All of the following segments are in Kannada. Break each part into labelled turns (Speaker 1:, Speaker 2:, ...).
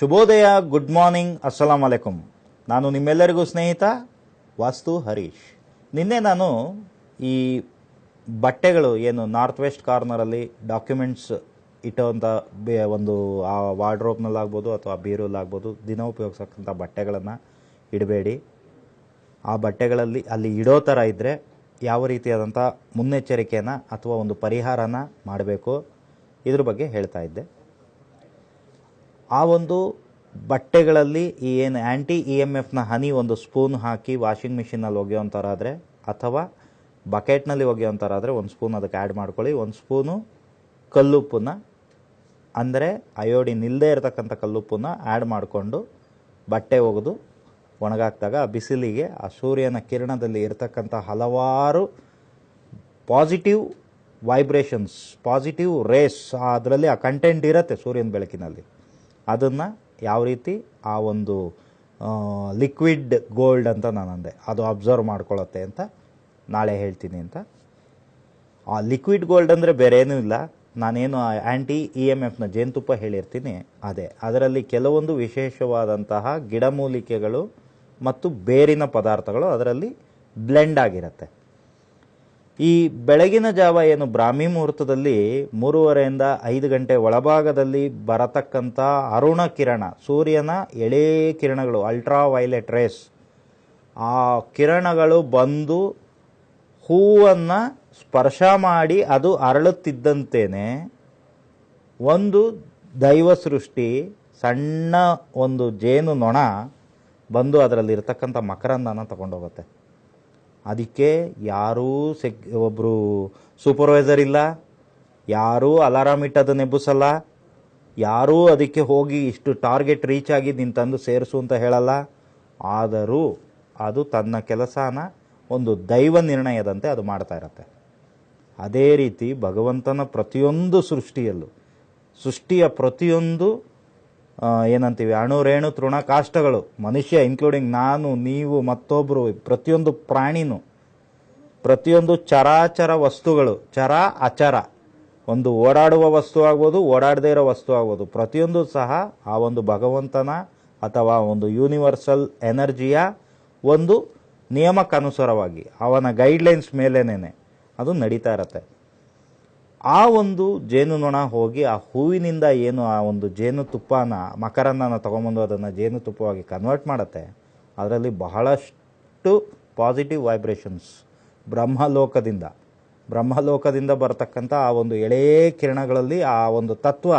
Speaker 1: ಶುಭೋದಯ ಗುಡ್ ಮಾರ್ನಿಂಗ್ ಅಸ್ಸಲಾಂ ಅಲೈಕುಂ ನಾನು ನಿಮ್ಮೆಲ್ಲರಿಗೂ ಸ್ನೇಹಿತ ವಾಸ್ತು ಹರೀಶ್. ನಿನ್ನೆ ನಾನು ಈ ಬಟ್ಟೆಗಳು ಏನು ನಾರ್ತ್ ವೆಸ್ಟ್ ಕಾರ್ನರಲ್ಲಿ ಡಾಕ್ಯುಮೆಂಟ್ಸ್ ಇಟ್ಟುವಂಥ ಬೇ ಒಂದು, ಆ ವಾರ್ಡ್ರೋಬ್ನಲ್ಲಾಗ್ಬೋದು ಅಥವಾ ಬೀರಲ್ಲಾಗ್ಬೋದು, ದಿನ ಉಪಯೋಗಿಸಕ್ಕಂಥ ಬಟ್ಟೆಗಳನ್ನು ಇಡಬೇಡಿ. ಆ ಬಟ್ಟೆಗಳಲ್ಲಿ ಅಲ್ಲಿ ಇಡೋ ಥರ ಇದ್ದರೆ ಯಾವ ರೀತಿಯಾದಂಥ ಮುನ್ನೆಚ್ಚರಿಕೆಯನ್ನು ಅಥವಾ ಒಂದು ಪರಿಹಾರನ ಮಾಡಬೇಕು. ಇದ್ರ ಬಗ್ಗೆ ಹೇಳ್ತಾ ಇದ್ದೆ. ಆ ಒಂದು ಬಟ್ಟೆಗಳಲ್ಲಿ ಈ ಏನು ಆ್ಯಂಟಿ ಇ ಎಂ ಎಫ್ನ ಹನಿ ಒಂದು ಸ್ಪೂನ್ ಹಾಕಿ ವಾಷಿಂಗ್ ಮಿಷಿನಲ್ಲಿ ಒಗೆಯೋಂಥರಾದರೆ ಅಥವಾ ಬಕೆಟ್ನಲ್ಲಿ ಒಗೆಯೋಂಥರಾದರೆ ಒಂದು ಸ್ಪೂನ್ ಅದಕ್ಕೆ ಆ್ಯಡ್ ಮಾಡ್ಕೊಳ್ಳಿ. ಒಂದು ಸ್ಪೂನು ಕಲ್ಲುಪ್ಪನ್ನ, ಅಂದರೆ ಅಯೋಡಿನ್ ಇಲ್ಲದೆ ಇರತಕ್ಕಂಥ ಕಲ್ಲುಪ್ಪನ್ನ ಆ್ಯಡ್ ಮಾಡಿಕೊಂಡು ಬಟ್ಟೆ ಒಗೆದು ಒಣಗಾಕ್ದಾಗ ಆ ಬಿಸಿಲಿಗೆ, ಆ ಸೂರ್ಯನ ಕಿರಣದಲ್ಲಿ ಇರತಕ್ಕಂಥ ಹಲವಾರು ಪಾಸಿಟಿವ್ ವೈಬ್ರೇಷನ್ಸ್ ಪಾಸಿಟಿವ್ ರೇಸ್ ಅದರಲ್ಲಿ ಆ ಕಂಟೆಂಟ್ ಇರುತ್ತೆ ಸೂರ್ಯನ ಬೆಳಕಿನಲ್ಲಿ. ಅದನ್ನು ಯಾವ ರೀತಿ ಆ ಒಂದು ಲಿಕ್ವಿಡ್ ಗೋಲ್ಡ್ ಅಂತ ನಾನು ಅಂದೆ. ಅದು ಅಬ್ಸರ್ವ್ ಮಾಡ್ಕೊಳ್ಳುತ್ತೆ ಅಂತ ನಾಳೆ ಹೇಳ್ತೀನಿ ಅಂತ. ಆ ಲಿಕ್ವಿಡ್ ಗೋಲ್ಡ್ ಅಂದರೆ ಬೇರೆ ಏನೂ ಇಲ್ಲ. ನಾನೇನು ಆ್ಯಂಟಿ ಇ ಎಂ ಎಫ್ನ ಜೇನುತುಪ್ಪ ಹೇಳಿರ್ತೀನಿ ಅದೇ. ಅದರಲ್ಲಿ ಕೆಲವೊಂದು ವಿಶೇಷವಾದಂತಹ ಗಿಡಮೂಲಿಕೆಗಳು ಮತ್ತು ಬೇರಿನ ಪದಾರ್ಥಗಳು ಅದರಲ್ಲಿ ಬ್ಲೆಂಡ್ ಆಗಿರುತ್ತೆ. ಈ ಬೆಳಗಿನ ಜಾವ ಏನು ಬ್ರಾಹ್ಮಿ ಮುಹೂರ್ತದಲ್ಲಿ ಮೂರುವರೆಯಿಂದ ಐದು ಗಂಟೆ ಒಳಭಾಗದಲ್ಲಿ ಬರತಕ್ಕಂಥ ಅರುಣ ಕಿರಣ, ಸೂರ್ಯನ ಎಳೆ ಕಿರಣಗಳು ಅಲ್ಟ್ರಾ ವೈಲೆಟ್ ರೇಸ್ ಆ ಕಿರಣಗಳು ಬಂದು ಹೂವನ್ನು ಸ್ಪರ್ಶ ಮಾಡಿ ಅದು ಅರಳುತ್ತಿದ್ದಂತೆಯೇ ಒಂದು ದೈವ ಸೃಷ್ಟಿ, ಸಣ್ಣ ಒಂದು ಜೇನು ನೊಣ ಬಂದು ಅದರಲ್ಲಿರ್ತಕ್ಕಂಥ ಮಕರಂದನ ತಗೊಂಡೋಗುತ್ತೆ. ಅದಕ್ಕೆ ಯಾರೂ ಸೆಕ್ ಒಬ್ಬರು ಸೂಪರ್ವೈಸರ್ ಇಲ್ಲ, ಯಾರೂ ಅಲಾರಾಮ್ ಇಟ್ಟು ಅದನ್ನ ಎಬ್ಬಿಸಲ್ಲ ಯಾರೂ ಅದಕ್ಕೆ ಹೋಗಿ ಇಷ್ಟು ಟಾರ್ಗೆಟ್ ರೀಚ್ ಆಗಿ ನೀನು ತಂದು ಸೇರಿಸು ಅಂತ ಹೇಳಲ್ಲ. ಆದರೂ ಅದು ತನ್ನ ಕೆಲಸನ ಒಂದು ದೈವ ನಿರ್ಣಯದಂತೆ ಅದು ಮಾಡ್ತಾ ಇರತ್ತೆ. ಅದೇ ರೀತಿ ಭಗವಂತನ ಪ್ರತಿಯೊಂದು ಸೃಷ್ಟಿಯಲ್ಲೂ, ಸೃಷ್ಟಿಯ ಪ್ರತಿಯೊಂದು ಏನಂತೀವಿ ಅಣು ರೇಣು ತೃಣ ಕಾಷ್ಟಗಳು ಮನುಷ್ಯ ಇನ್ಕ್ಲೂಡಿಂಗ್ ನಾನು, ನೀವು ಮತ್ತೊಬ್ಬರು ಪ್ರತಿಯೊಂದು ಪ್ರಾಣಿನೂ, ಪ್ರತಿಯೊಂದು ಚರಾಚರ ವಸ್ತುಗಳು, ಚರ, ಅಚರ, ಒಂದು ಓಡಾಡುವ ವಸ್ತು ಆಗ್ಬೋದು, ಓಡಾಡದೇ ಇರೋ ವಸ್ತು ಆಗ್ಬೋದು, ಪ್ರತಿಯೊಂದು ಸಹ ಆ ಒಂದು ಭಗವಂತನ ಅಥವಾ ಒಂದು ಯೂನಿವರ್ಸಲ್ ಎನರ್ಜಿಯ ಒಂದು ನಿಯಮಕ್ಕನುಸಾರವಾಗಿ, ಅವನ ಗೈಡ್ಲೈನ್ಸ್ ಮೇಲೇನೆ ಅದು ನಡೀತಾ ಇರತ್ತೆ. ಆ ಒಂದು ಜೇನುನೊಣ ಹೋಗಿ ಆ ಹೂವಿನಿಂದ ಏನು ಆ ಒಂದು ಜೇನುತುಪ್ಪನ ಮಕರಂದನ ತಗೊಂಬಂದು ಅದನ್ನು ಜೇನುತುಪ್ಪವಾಗಿ ಕನ್ವರ್ಟ್ ಮಾಡುತ್ತೆ, ಅದರಲ್ಲಿ ಬಹಳಷ್ಟು ಪಾಸಿಟಿವ್ ವೈಬ್ರೇಷನ್ಸ್ ಬ್ರಹ್ಮಲೋಕದಿಂದ ಬ್ರಹ್ಮಲೋಕದಿಂದ ಬರತಕ್ಕಂಥ ಆ ಒಂದು ಎಳೆ ಕಿರಣಗಳಲ್ಲಿ ಆ ಒಂದು ತತ್ವ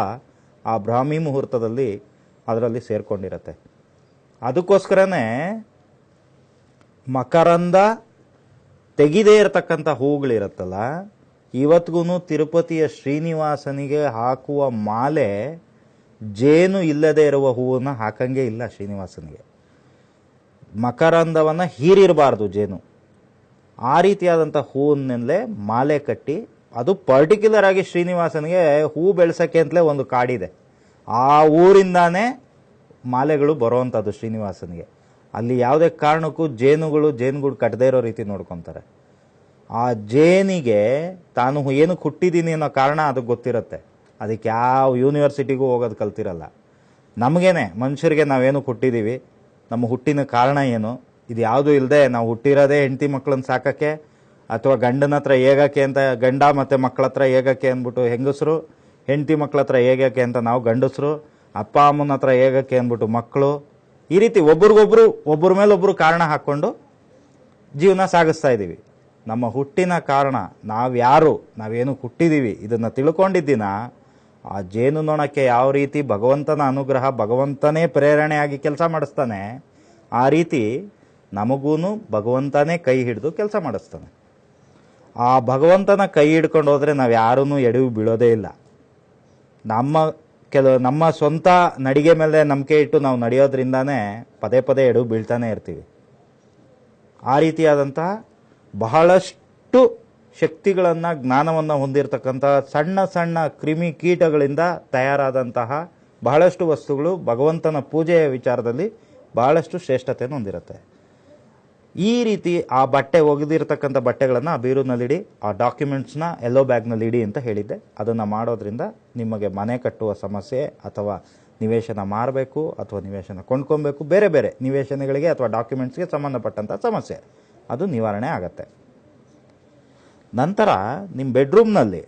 Speaker 1: ಆ ಬ್ರಾಹ್ಮಿ ಮುಹೂರ್ತದಲ್ಲಿ ಅದರಲ್ಲಿ ಸೇರಿಕೊಂಡಿರತ್ತೆ. ಅದಕ್ಕೋಸ್ಕರನೇ ಮಕರಂದ ತೆಗಿದೇ ಇರತಕ್ಕಂಥ ಹೂಗಳಿರುತ್ತಲ್ಲ ಇವತ್ತಿಗೂ ತಿರುಪತಿಯ ಶ್ರೀನಿವಾಸನಿಗೆ ಹಾಕುವ ಮಾಲೆ ಜೇನು ಇಲ್ಲದೆ ಇರುವ ಹೂವನ್ನ ಹಾಕಂಗೆ ಇಲ್ಲ ಶ್ರೀನಿವಾಸನಿಗೆ. ಮಕರಂದವನ್ನು ಹೀರಿರಬಾರ್ದು ಜೇನು. ಆ ರೀತಿಯಾದಂಥ ಹೂವನ್ನೆಲ್ಲೇ ಮಾಲೆ ಕಟ್ಟಿ ಅದು ಪರ್ಟಿಕ್ಯುಲರ್ ಆಗಿ ಶ್ರೀನಿವಾಸನಿಗೆ ಹೂ ಬೆಳೆಸೋಕ್ಕೆ ಅಂತಲೇ ಒಂದು ಕಾಡಿದೆ. ಆ ಊರಿಂದಾನೇ ಮಾಲೆಗಳು ಬರುವಂಥದ್ದು ಶ್ರೀನಿವಾಸನಿಗೆ. ಅಲ್ಲಿ ಯಾವುದೇ ಕಾರಣಕ್ಕೂ ಜೇನುಗಳು, ಜೇನುಗೂಡು ಕಟ್ಟದೇ ಇರೋ ರೀತಿ ನೋಡ್ಕೊತಾರೆ. ಆ ಜೇನಿಗೆ ತಾನು ಏನು ಹುಟ್ಟಿದ್ದೀನಿ ಅನ್ನೋ ಕಾರಣ ಅದಕ್ಕೆ ಗೊತ್ತಿರುತ್ತೆ. ಅದಕ್ಕೆ ಯಾವ ಯೂನಿವರ್ಸಿಟಿಗೂ ಹೋಗೋದು ಕಲ್ತಿರಲ್ಲ. ನಮಗೇನೆ, ಮನುಷ್ಯರಿಗೆ ನಾವೇನು ಹುಟ್ಟಿದ್ದೀವಿ ನಮ್ಮ ಹುಟ್ಟಿನ ಕಾರಣ ಏನು? ಇದು ಯಾವುದೂ ಇಲ್ಲದೆ ನಾವು ಹುಟ್ಟಿರೋದೇ ಹೆಂಡತಿ ಮಕ್ಕಳನ್ನ ಸಾಕೋಕ್ಕೆ ಅಥವಾ ಗಂಡನ ಹತ್ರ ಹೇಗಕ್ಕೆ ಅಂತ, ಗಂಡ ಮತ್ತು ಮಕ್ಕಳ ಹತ್ರ ಹೇಗಕ್ಕೆ ಅಂದ್ಬಿಟ್ಟು ಹೆಂಗಸರು, ಹೆಂಡತಿ ಮಕ್ಕಳ ಹತ್ರ ಹೇಗಕ್ಕೆ ಅಂತ ನಾವು ಗಂಡಸರು, ಅಪ್ಪ ಅಮ್ಮನ ಹತ್ರ ಹೇಗಕ್ಕೆ ಅಂದ್ಬಿಟ್ಟು ಮಕ್ಕಳು ಈ ರೀತಿ ಒಬ್ರಿಗೊಬ್ರು ಒಬ್ಬರ ಮೇಲೊಬ್ಬರು ಕಾರಣ ಹಾಕ್ಕೊಂಡು ಜೀವನ ಸಾಗಿಸ್ತಾ ಇದ್ದೀವಿ ನಮ್ಮ ಹುಟ್ಟಿನ ಕಾರಣ. ನಾವ್ಯಾರು? ನಾವೇನು ಹುಟ್ಟಿದ್ದೀವಿ ಇದನ್ನು ತಿಳ್ಕೊಂಡಿದ್ದೀನ? ಆ ಜೇನು ನೊಣಕ್ಕೆ ಯಾವ ರೀತಿ ಭಗವಂತನ ಅನುಗ್ರಹ ಭಗವಂತನೇ ಪ್ರೇರಣೆಯಾಗಿ ಕೆಲಸ ಮಾಡಿಸ್ತಾನೆ, ಆ ರೀತಿ ನಮಗೂ ಭಗವಂತನೇ ಕೈ ಹಿಡಿದು ಕೆಲಸ ಮಾಡಿಸ್ತಾನೆ. ಆ ಭಗವಂತನ ಕೈ ಹಿಡ್ಕೊಂಡು ಹೋದರೆ ನಾವು ಯಾರೂ ಎಡವು ಬೀಳೋದೇ ಇಲ್ಲ. ನಮ್ಮ ಕೆಲವು ನಮ್ಮ ಸ್ವಂತ ನಡಿಗೆ ಮೇಲೆ ನಂಬಿಕೆ ಇಟ್ಟು ನಾವು ನಡೆಯೋದ್ರಿಂದಾನೇ ಪದೇ ಪದೇ ಎಡವು ಬೀಳ್ತಾನೆ ಇರ್ತೀವಿ. ಆ ರೀತಿಯಾದಂತಹ ಬಹಳಷ್ಟು ಶಕ್ತಿಗಳನ್ನು, ಜ್ಞಾನವನ್ನು ಹೊಂದಿರತಕ್ಕಂತಹ ಸಣ್ಣ ಸಣ್ಣ ಕ್ರಿಮಿ ಕೀಟಗಳಿಂದ ತಯಾರಾದಂತಹ ಬಹಳಷ್ಟು ವಸ್ತುಗಳು ಭಗವಂತನ ಪೂಜೆಯ ವಿಚಾರದಲ್ಲಿ ಬಹಳಷ್ಟು ಶ್ರೇಷ್ಠತೆಯನ್ನು ಹೊಂದಿರುತ್ತೆ. ಈ ರೀತಿ ಆ ಬಟ್ಟೆ ಒಗೆದಿರತಕ್ಕಂಥ ಬಟ್ಟೆಗಳನ್ನು ಆ ಬೀರುನಲ್ಲಿಡಿ ಆ ಡಾಕ್ಯುಮೆಂಟ್ಸ್ನ ಎಲ್ಲೋ ಬ್ಯಾಗ್ನಲ್ಲಿ ಇಡಿ ಅಂತ ಹೇಳಿದ್ದೆ. ಅದನ್ನು ಮಾಡೋದ್ರಿಂದ ನಿಮಗೆ ಮನೆ ಕಟ್ಟುವ ಸಮಸ್ಯೆ ಅಥವಾ ನಿವೇಶನ ಮಾರಬೇಕು ಅಥವಾ ನಿವೇಶನ ಕೊಂಡ್ಕೊಬೇಕು, ಬೇರೆ ಬೇರೆ ನಿವೇಶನಗಳಿಗೆ ಅಥವಾ ಡಾಕ್ಯುಮೆಂಟ್ಸ್ಗೆ ಸಂಬಂಧಪಟ್ಟಂಥ ಸಮಸ್ಯೆ. ಅದು ನಿವಾರಣೆ ಆಗತ್ತೆ. ನಂತರ ನಿಮ್ಮ ಬೆಡ್ರೂಮ್ನಲ್ಲಿ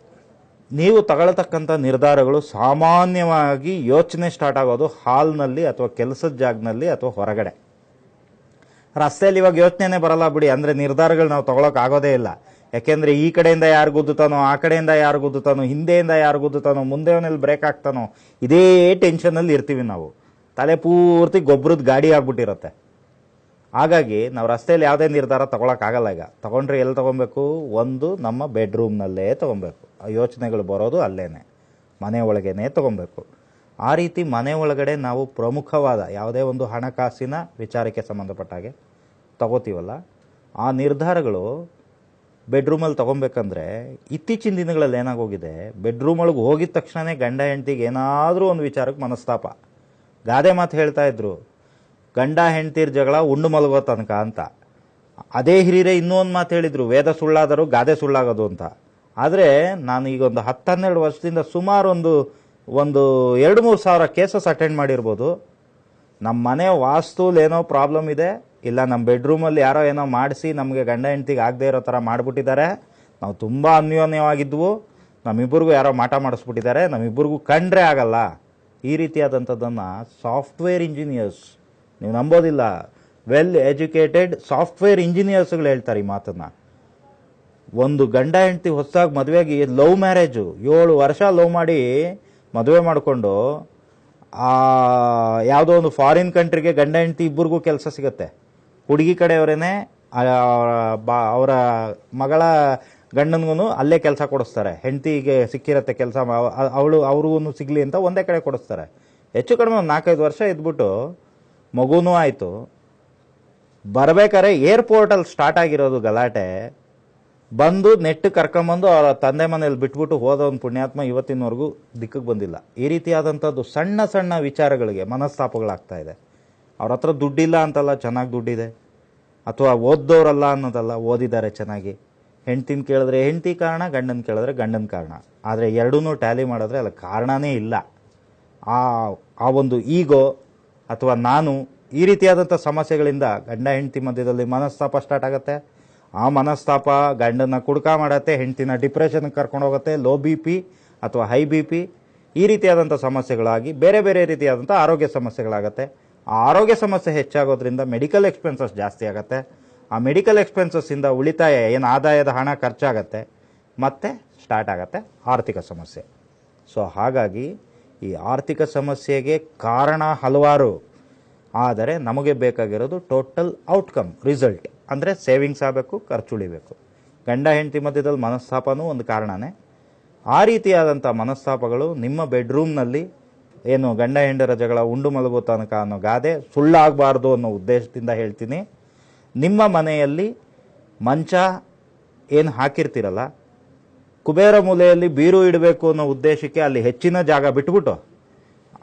Speaker 1: ನೀವು ತಗೊಳ್ತಕ್ಕಂಥ ನಿರ್ಧಾರಗಳು ಸಾಮಾನ್ಯವಾಗಿ ಯೋಚನೆ ಸ್ಟಾರ್ಟ್ ಆಗೋದು ಹಾಲ್ನಲ್ಲಿ ಅಥವಾ ಕೆಲಸದ ಜಾಗದಲ್ಲಿ ಅಥವಾ ಹೊರಗಡೆ. ರಸ್ತೆಯಲ್ಲಿ ಇವಾಗ ಯೋಚನೆನೇ ಬರಲ್ಲ ಬಿಡಿ, ಅಂದರೆ ನಿರ್ಧಾರಗಳು ನಾವು ತಗೊಳಕ್ ಆಗೋದೇ ಇಲ್ಲ. ಯಾಕೆಂದರೆ ಈ ಕಡೆಯಿಂದ ಯಾರು ಗುದ್ದುತ್ತಾನೋ, ಆ ಕಡೆಯಿಂದ ಯಾರು ಗುದ್ದುತ್ತಾನೋ, ಹಿಂದೆಯಿಂದ ಯಾರು ಗುದ್ದುತ್ತಾನೋ ಮುಂದೆವನಲ್ಲಿ ಬ್ರೇಕ್ ಆಗ್ತಾನೋ ಇದೇ ಟೆನ್ಷನಲ್ಲಿ ಇರ್ತೀವಿ ನಾವು. ತಲೆ ಪೂರ್ತಿ ಗೊಬ್ಬರದ ಗಾಡಿ ಆಗ್ಬಿಟ್ಟಿರುತ್ತೆ. ಹಾಗಾಗಿ ನಾವು ರಸ್ತೆಯಲ್ಲಿ ಯಾವುದೇ ನಿರ್ಧಾರ ತೊಗೊಳಕ್ಕಾಗಲ್ಲ ಈಗ. ತಗೊಂಡ್ರೆ ಎಲ್ಲಿ ತಗೊಬೇಕು? ಒಂದು ನಮ್ಮ ಬೆಡ್ರೂಮ್ನಲ್ಲೇ ತಗೊಬೇಕು. ಆ ಯೋಚನೆಗಳು ಬರೋದು ಅಲ್ಲೇ ಮನೆ ಒಳಗೇನೆ ತಗೊಬೇಕು. ಆ ರೀತಿ ಮನೆ ಒಳಗಡೆ ನಾವು ಪ್ರಮುಖವಾದ ಯಾವುದೇ ಒಂದು ಹಣಕಾಸಿನ ವಿಚಾರಕ್ಕೆ ಸಂಬಂಧಪಟ್ಟ ಹಾಗೆ ತಗೋತೀವಲ್ಲ, ಆ ನಿರ್ಧಾರಗಳು ಬೆಡ್ರೂಮಲ್ಲಿ ತಗೊಬೇಕಂದ್ರೆ ಇತ್ತೀಚಿನ ದಿನಗಳಲ್ಲಿ ಏನಾಗೋಗಿದೆ? ಬೆಡ್ರೂಮ್ ಒಳಗೆ ಹೋಗಿದ ತಕ್ಷಣವೇ ಗಂಡ ಹೆಂಡತಿಗೆ ಏನಾದರೂ ಒಂದು ವಿಚಾರಕ್ಕೆ ಮನಸ್ತಾಪ. ಗಾದೆ ಮಾತು ಹೇಳ್ತಾ ಇದ್ರು. ಗಂಡ ಹೆಂಡ್ತೀರ್ ಜಗಳ ಉಂಡು ಮಲಗೋ ತನಕ ಅಂತ. ಅದೇ ಹಿರಿಯರೇ ಇನ್ನೂ ಒಂದು ಮಾತು ಹೇಳಿದರು, ವೇದ ಸುಳ್ಳಾದರೂ ಗಾದೆ ಸುಳ್ಳಾಗೋದು ಅಂತ. ಆದರೆ ನಾನು ಈಗ ಒಂದು ಹತ್ತು ಹನ್ನೆರಡು ವರ್ಷದಿಂದ ಸುಮಾರು ಒಂದು ಒಂದು ಎರಡು ಮೂರು ಸಾವಿರ ಕೇಸಸ್ ಅಟೆಂಡ್ ಮಾಡಿರ್ಬೋದು. ನಮ್ಮ ಮನೆ ವಾಸ್ತುಲ್ ಏನೋ ಪ್ರಾಬ್ಲಮ್ ಇದೆ, ಇಲ್ಲ ನಮ್ಮ ಬೆಡ್ರೂಮಲ್ಲಿ ಯಾರೋ ಏನೋ ಮಾಡಿಸಿ ನಮಗೆ ಗಂಡ ಹೆಂಡತಿಗೆ ಆಗದೆ ಇರೋ ಥರ ಮಾಡಿಬಿಟ್ಟಿದ್ದಾರೆ. ನಾವು ತುಂಬ ಅನ್ಯೋನ್ಯವಾಗಿದ್ವು. ನಮ್ಮಿಬ್ಬರಿಗೂ ಯಾರೋ ಮಾಟ ಮಾಡಿಸ್ಬಿಟ್ಟಿದ್ದಾರೆ. ನಮ್ಮಿಬ್ಬರಿಗೂ ಕಂಡ್ರೆ ಆಗಲ್ಲ. ಈ ರೀತಿಯಾದಂಥದ್ದನ್ನು ಸಾಫ್ಟ್ವೇರ್ ಇಂಜಿನಿಯರ್ಸ್ ನೀವು ನಂಬೋದಿಲ್ಲ. ವೆಲ್ ಎಜುಕೇಟೆಡ್ ಸಾಫ್ಟ್ವೇರ್ ಇಂಜಿನಿಯರ್ಸ್ಗಳು ಹೇಳ್ತಾರೆ ಈ ಮಾತನ್ನ. ಒಂದು ಗಂಡ ಹೆಂಡತಿ ಹೊಸದಾಗಿ ಮದುವೆಗೆ ಲವ್ ಮ್ಯಾರೇಜು, ಏಳು ವರ್ಷ ಲವ್ ಮಾಡಿ ಮದುವೆ ಮಾಡಿಕೊಂಡು ಯಾವುದೋ ಒಂದು ಫಾರಿನ್ ಕಂಟ್ರಿಗೆ ಗಂಡ ಹೆಂಡತಿ ಇಬ್ಬರಿಗೂ ಕೆಲಸ ಸಿಗುತ್ತೆ. ಹುಡುಗಿ ಕಡೆಯವರೇನೆ ಅವರ ಮಗಳ ಗಂಡನಿಗೂ ಅಲ್ಲೇ ಕೆಲಸ ಕೊಡಿಸ್ತಾರೆ. ಹೆಂಡತಿಗೆ ಸಿಕ್ಕಿರತ್ತೆ ಕೆಲಸ ಅವಳು ಅವ್ರಿಗೂ ಸಿಗಲಿ ಅಂತ ಒಂದೇ ಕಡೆ ಕೊಡಿಸ್ತಾರೆ. ಹೆಚ್ಚು ಕಡಿಮೆ ಒಂದು ನಾಲ್ಕೈದು ವರ್ಷ ಇದ್ಬಿಟ್ಟು ಮಗುನೂ ಆಯಿತು. ಬರಬೇಕಾದ್ರೆ ಏರ್ಪೋರ್ಟಲ್ಲಿ ಸ್ಟಾರ್ಟ್ ಆಗಿರೋದು ಗಲಾಟೆ. ಬಂದು ನೆಟ್ಟು ಕರ್ಕೊಂಬಂದು ಅವರ ತಂದೆ ಮನೇಲಿ ಬಿಟ್ಬಿಟ್ಟು ಹೋದ ಒಂದು ಪುಣ್ಯಾತ್ಮ ಇವತ್ತಿನವರೆಗೂ ದಿಕ್ಕಿಗೆ ಬಂದಿಲ್ಲ. ಈ ರೀತಿಯಾದಂಥದ್ದು ಸಣ್ಣ ಸಣ್ಣ ವಿಚಾರಗಳಿಗೆ ಮನಸ್ತಾಪಗಳಾಗ್ತಾ ಇದೆ. ಅವ್ರ ಹತ್ರ ದುಡ್ಡಿಲ್ಲ ಅಂತಲ್ಲ, ಚೆನ್ನಾಗಿ ದುಡ್ಡಿದೆ. ಅಥವಾ ಓದ್ದೋರಲ್ಲ ಅನ್ನೋದಲ್ಲ, ಓದಿದ್ದಾರೆ ಚೆನ್ನಾಗಿ. ಹೆಂಡ್ತಿನ ಕೇಳಿದ್ರೆ ಹೆಂಡ್ತಿ ಕಾರಣ, ಗಂಡನ ಕೇಳಿದ್ರೆ ಗಂಡನ ಕಾರಣ. ಆದರೆ ಎರಡೂ ಟ್ಯಾಲಿ ಮಾಡಿದ್ರೆ ಅಲ್ಲ ಕಾರಣನೇ ಇಲ್ಲ. ಆ ಆ ಒಂದು ಈಗೋ ಅಥವಾ ನಾನು ಈ ರೀತಿಯಾದಂಥ ಸಮಸ್ಯೆಗಳಿಂದ ಗಂಡ ಹೆಂಡತಿ ಮಧ್ಯದಲ್ಲಿ ಮನಸ್ತಾಪ ಸ್ಟಾರ್ಟ್ ಆಗುತ್ತೆ. ಆ ಮನಸ್ತಾಪ ಗಂಡನ ಕುಡ್ಕ ಮಾಡತ್ತೆ, ಹೆಂಡತಿನ ಡಿಪ್ರೆಷನ್ಗೆ ಕರ್ಕೊಂಡು ಹೋಗುತ್ತೆ ಲೋ ಬಿ ಪಿ ಅಥವಾ ಹೈ ಬಿ ಪಿ ಈ ರೀತಿಯಾದಂಥ ಸಮಸ್ಯೆಗಳಾಗಿ ಬೇರೆ ಬೇರೆ ರೀತಿಯಾದಂಥ ಆರೋಗ್ಯ ಸಮಸ್ಯೆಗಳಾಗತ್ತೆ. ಆ ಆರೋಗ್ಯ ಸಮಸ್ಯೆ ಹೆಚ್ಚಾಗೋದ್ರಿಂದ ಮೆಡಿಕಲ್ ಎಕ್ಸ್ಪೆನ್ಸಸ್ ಜಾಸ್ತಿ ಆಗುತ್ತೆ. ಆ ಮೆಡಿಕಲ್ ಎಕ್ಸ್ಪೆನ್ಸಸ್ಸಿಂದ ಉಳಿತಾಯ, ಏನು ಆದಾಯದ ಹಣ ಖರ್ಚಾಗತ್ತೆ, ಮತ್ತೆ ಸ್ಟಾರ್ಟ್ ಆಗುತ್ತೆ ಆರ್ಥಿಕ ಸಮಸ್ಯೆ. ಸೊ ಹಾಗಾಗಿ ಈ ಆರ್ಥಿಕ ಸಮಸ್ಯೆಗೆ ಕಾರಣ ಹಲವಾರು. ಆದರೆ ನಮಗೆ ಬೇಕಾಗಿರೋದು ಟೋಟಲ್ ಔಟ್ಕಮ್ ರಿಸಲ್ಟ್ ಅಂದರೆ ಸೇವಿಂಗ್ಸ್ ಆಗಬೇಕು, ಖರ್ಚು ಉಳಿಬೇಕು. ಗಂಡ, ಹೆಂಡತಿ ಮಧ್ಯದಲ್ಲಿ ಮನಸ್ತಾಪನೂ ಒಂದು ಕಾರಣನೇ. ಆ ರೀತಿಯಾದಂಥ ಮನಸ್ತಾಪಗಳು ನಿಮ್ಮ ಬೆಡ್ರೂಮ್ನಲ್ಲಿ ಏನು ಗಂಡ, ಹೆಂಡರ ಜಗಳ ಉಂಡು ಮಲಗೋ ತನಕ ಅನ್ನೋ ಗಾದೆ ಸುಳ್ಳಾಗಬಾರ್ದು ಅನ್ನೋ ಉದ್ದೇಶದಿಂದ ಹೇಳ್ತೀನಿ. ನಿಮ್ಮ ಮನೆಯಲ್ಲಿ ಮಂಚ ಏನು ಹಾಕಿರ್ತೀರಲ್ಲ ಕುಬೇರ ಮೂಲೆಯಲ್ಲಿ ಬೀರು ಇಡಬೇಕು ಅನ್ನೋ ಉದ್ದೇಶಕ್ಕೆ ಅಲ್ಲಿ ಹೆಚ್ಚಿನ ಜಾಗ ಬಿಟ್ಬಿಟ್ಟು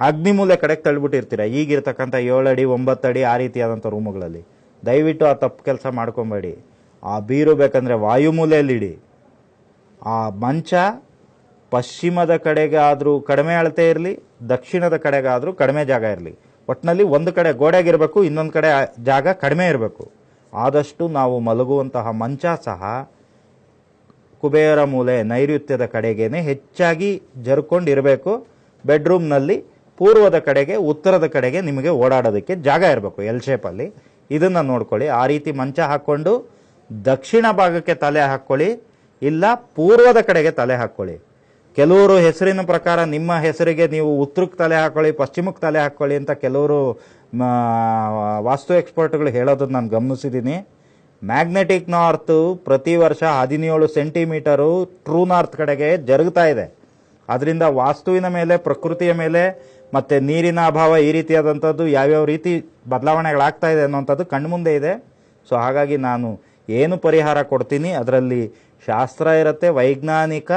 Speaker 1: ಅಗ್ನಿ ಮೂಲೆ ಕಡೆಗೆ ತಳ್ಳಿಬಿಟ್ಟಿರ್ತೀರ. ಈಗಿರ್ತಕ್ಕಂಥ ಏಳಡಿ, ಒಂಬತ್ತಡಿ ಆ ರೀತಿಯಾದಂಥ ರೂಮುಗಳಲ್ಲಿ. ದಯವಿಟ್ಟು ಆ ತಪ್ಪು ಕೆಲಸ ಮಾಡ್ಕೊಬೇಡಿ. ಆ ಬೀರು ಬೇಕಂದ್ರೆ ವಾಯುಮೂಲೆಯಲ್ಲಿ ಇಡಿ. ಆ ಮಂಚ ಪಶ್ಚಿಮದ ಕಡೆಗಾದರೂ ಕಡಿಮೆ ಅಳತೆ ಇರಲಿ, ದಕ್ಷಿಣದ ಕಡೆಗಾದರೂ ಕಡಿಮೆ ಜಾಗ ಇರಲಿ. ಒಟ್ಟಿನಲ್ಲಿ ಒಂದು ಕಡೆ ಗೋಡೆಗಿರಬೇಕು ಇನ್ನೊಂದು ಕಡೆ ಜಾಗ ಕಡಿಮೆ ಇರಬೇಕು. ಆದಷ್ಟು ನಾವು ಮಲಗುವಂತಹ ಮಂಚ ಸಹ ಕುಬೇರ ಮೂಲೆ ನೈಋತ್ಯದ ಕಡೆಗೇನೆ ಹೆಚ್ಚಾಗಿ ಜರ್ಕೊಂಡಿರಬೇಕು. ಬೆಡ್ರೂಮ್ನಲ್ಲಿ ಪೂರ್ವದ ಕಡೆಗೆ, ಉತ್ತರದ ಕಡೆಗೆ ನಿಮಗೆ ಓಡಾಡೋದಕ್ಕೆ ಜಾಗ ಇರಬೇಕು ಎಲ್ ಶೇಪಲ್ಲಿ ಇದನ್ನು ನೋಡ್ಕೊಳ್ಳಿ. ಆ ರೀತಿ ಮಂಚ ಹಾಕ್ಕೊಂಡು ದಕ್ಷಿಣ ಭಾಗಕ್ಕೆ ತಲೆ ಹಾಕ್ಕೊಳ್ಳಿ. ಇಲ್ಲ, ಪೂರ್ವದ ಕಡೆಗೆ ತಲೆ ಹಾಕ್ಕೊಳ್ಳಿ. ಕೆಲವರು ಹೆಸರಿನ ಪ್ರಕಾರ ನಿಮ್ಮ ಹೆಸರಿಗೆ ನೀವು ಉತ್ತರಕ್ಕೆ ತಲೆ ಹಾಕ್ಕೊಳ್ಳಿ ಪಶ್ಚಿಮಕ್ಕೆ ತಲೆ ಹಾಕ್ಕೊಳ್ಳಿ ಅಂತ ಕೆಲವರು ವಾಸ್ತು ಎಕ್ಸ್ಪರ್ಟ್ಗಳು ಹೇಳೋದನ್ನು ನಾನು ಗಮನಿಸಿದ್ದೀನಿ ಮ್ಯಾಗ್ನೆಟಿಕ್ ನಾರ್ತ್ ಪ್ರತಿ ವರ್ಷ ಹದಿನೇಳು ಸೆಂಟಿಮೀಟರು ಟ್ರೂ ನಾರ್ತ್ ಕಡೆಗೆ ಜರುಗ್ತಾ ಇದೆ. ಅದರಿಂದ ವಾಸ್ತುವಿನ ಮೇಲೆ, ಪ್ರಕೃತಿಯ ಮೇಲೆ, ಮತ್ತು ನೀರಿನ ಅಭಾವ ಈ ರೀತಿಯಾದಂಥದ್ದು ಯಾವ್ಯಾವ ರೀತಿ ಬದಲಾವಣೆಗಳಾಗ್ತಾ ಇದೆ ಅನ್ನೋಂಥದ್ದು ಕಣ್ಮುಂದೆ ಇದೆ. ಸೊ ಹಾಗಾಗಿ ನಾನು ಏನು ಪರಿಹಾರ ಕೊಡ್ತೀನಿ, ಅದರಲ್ಲಿ ಶಾಸ್ತ್ರ ಇರುತ್ತೆ, ವೈಜ್ಞಾನಿಕ,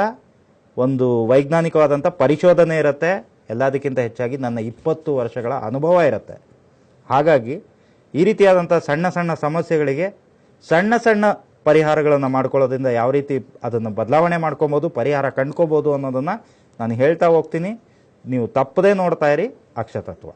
Speaker 1: ಒಂದು ವೈಜ್ಞಾನಿಕವಾದಂಥ ಪರಿಶೋಧನೆ ಇರುತ್ತೆ. ಎಲ್ಲದಕ್ಕಿಂತ ಹೆಚ್ಚಾಗಿ ನನ್ನ ಇಪ್ಪತ್ತು ವರ್ಷಗಳ ಅನುಭವ ಇರುತ್ತೆ. ಹಾಗಾಗಿ ಈ ರೀತಿಯಾದಂಥ ಸಣ್ಣ ಸಣ್ಣ ಸಮಸ್ಯೆಗಳಿಗೆ ಸಣ್ಣ ಸಣ್ಣ ಪರಿಹಾರಗಳನ್ನು ಮಾಡ್ಕೊಳ್ಳೋದ್ರಿಂದ ಯಾವ ರೀತಿ ಅದನ್ನು ಬದಲಾವಣೆ ಮಾಡ್ಕೊಬೋದು, ಪರಿಹಾರ ಕಂಡ್ಕೋಬೋದು ಅನ್ನೋದನ್ನು ನಾನು ಹೇಳ್ತಾ ಹೋಗ್ತೀನಿ. ನೀವು ತಪ್ಪದೇ ನೋಡ್ತಾ ಇರಿ, ಅಕ್ಷತತ್ವ.